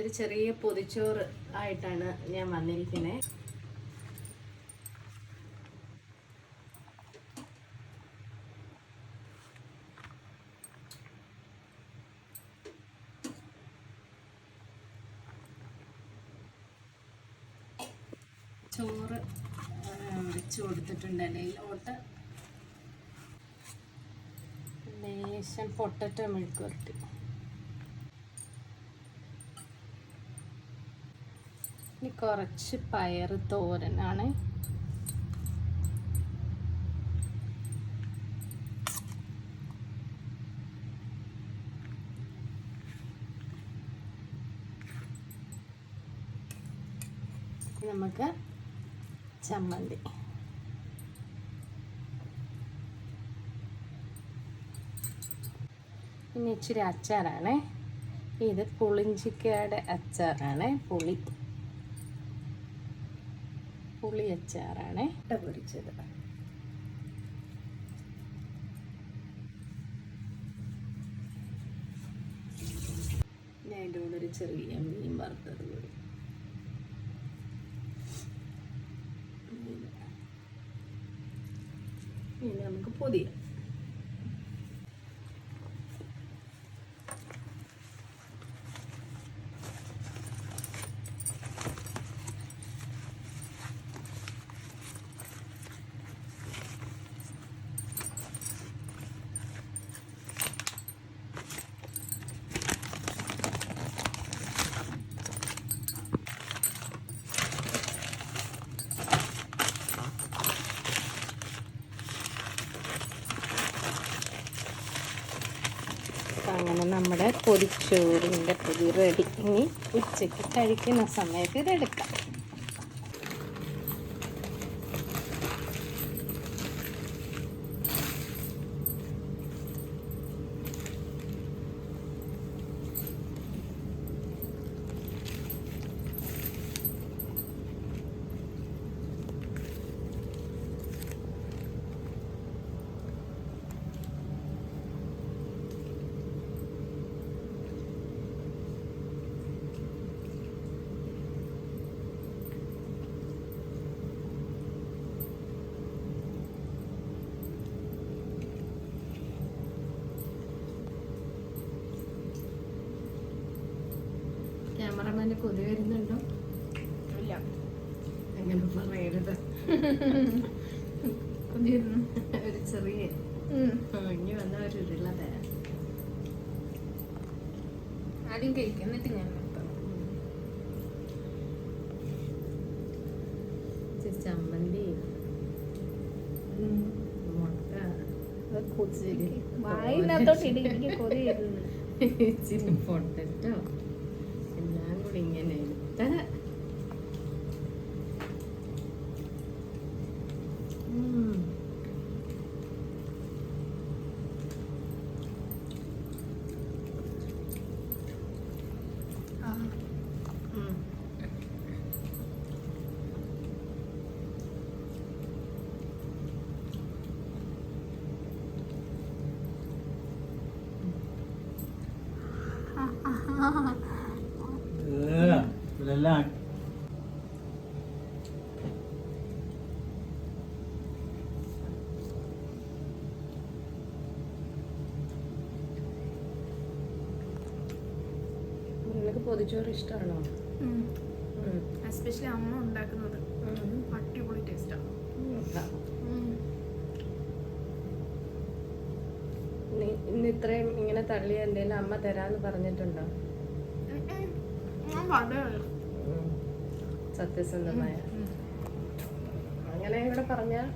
ഒരു ചെറിയ പൊതിച്ചോറ് ആയിട്ടാണ് ഞാൻ വന്നിരിക്കുന്നത് ചോറ് വെച്ച് കൊടുത്തിട്ടുണ്ട്. ഇലയിലോട്ട് ലേശം പൊട്ടറ്റോ മെഴുക്കുവരട്ടി. ഇനി കുറച്ച് പയർ തോരനാണ് നമുക്ക് ചമ്മന്തി. ഇനി ഇച്ചിരി അച്ചാറാണ്. ഇത് പുളിഞ്ചിക്കയുടെ അച്ചാറാണ് പുളി. പുളി അച്ചാറാണ്. ഇട്ട പൊരിച്ചത്. ഞാൻ അതിന്റെ കൂടെ ഒരു ചെറിയ മീൻ വറുത്തത് കൂടി. പിന്നെ നമുക്ക് പൊതിയാം അപ്പം അങ്ങനെ നമ്മുടെ പൊരിച്ചോറിന്റെ പൊതി റെഡി ഇനി ഉച്ചയ്ക്ക് കഴിക്കുന്ന സമയത്ത് ഇതെടുക്കാം. ക്യാമറമാന്റെ കൊതി വരുന്നുണ്ടോ? ഇല്ല. അങ്ങനെ പറയരുത്. കൊതിയിരുന്നു ഒരു ചെറിയ ഇനി വന്ന ഒരു ഉരുള തരാം ആദ്യം കഴിക്കും എന്നിട്ട് ഞാൻ ചമ്മന്തി മുട്ട വായിനകത്തോട്ട് ഇടി എനിക്ക് കൊതി പൊട്ടറ്റോ? ഇങ്ങനെ എടുത്ത് ഇതെല്ലാം നിങ്ങൾക്ക് പൊതിച്ചോറ് ഇഷ്ടമാണോ. എസ്പെഷ്യലി അമ്മ ഉണ്ടാക്കുന്നത് അടിപൊളി ടേസ്റ്റാണ് ഇന്ന് ഇത്രയും ഇങ്ങനെ തള്ളിയ എന്തെങ്കിലും അമ്മ തരാന്ന് പറഞ്ഞിട്ടുണ്ടോ? ഞാൻ പറഞ്ഞു സത്യസന്ധമായ അങ്ങനെ ഇവിടെ പറഞ്ഞാൽ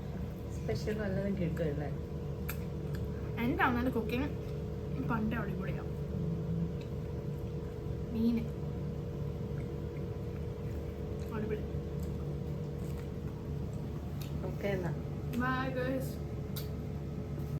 സ്പെഷ്യൽ വല്ലതും കേൾക്കുമല്ലേ എന്റെ അമ്മയുടെ കുക്കിംഗ് പണ്ടേ അടിപൊളിയാണ് മീന്. അടിപൊളി. ഓക്കെ എന്നാ. By girls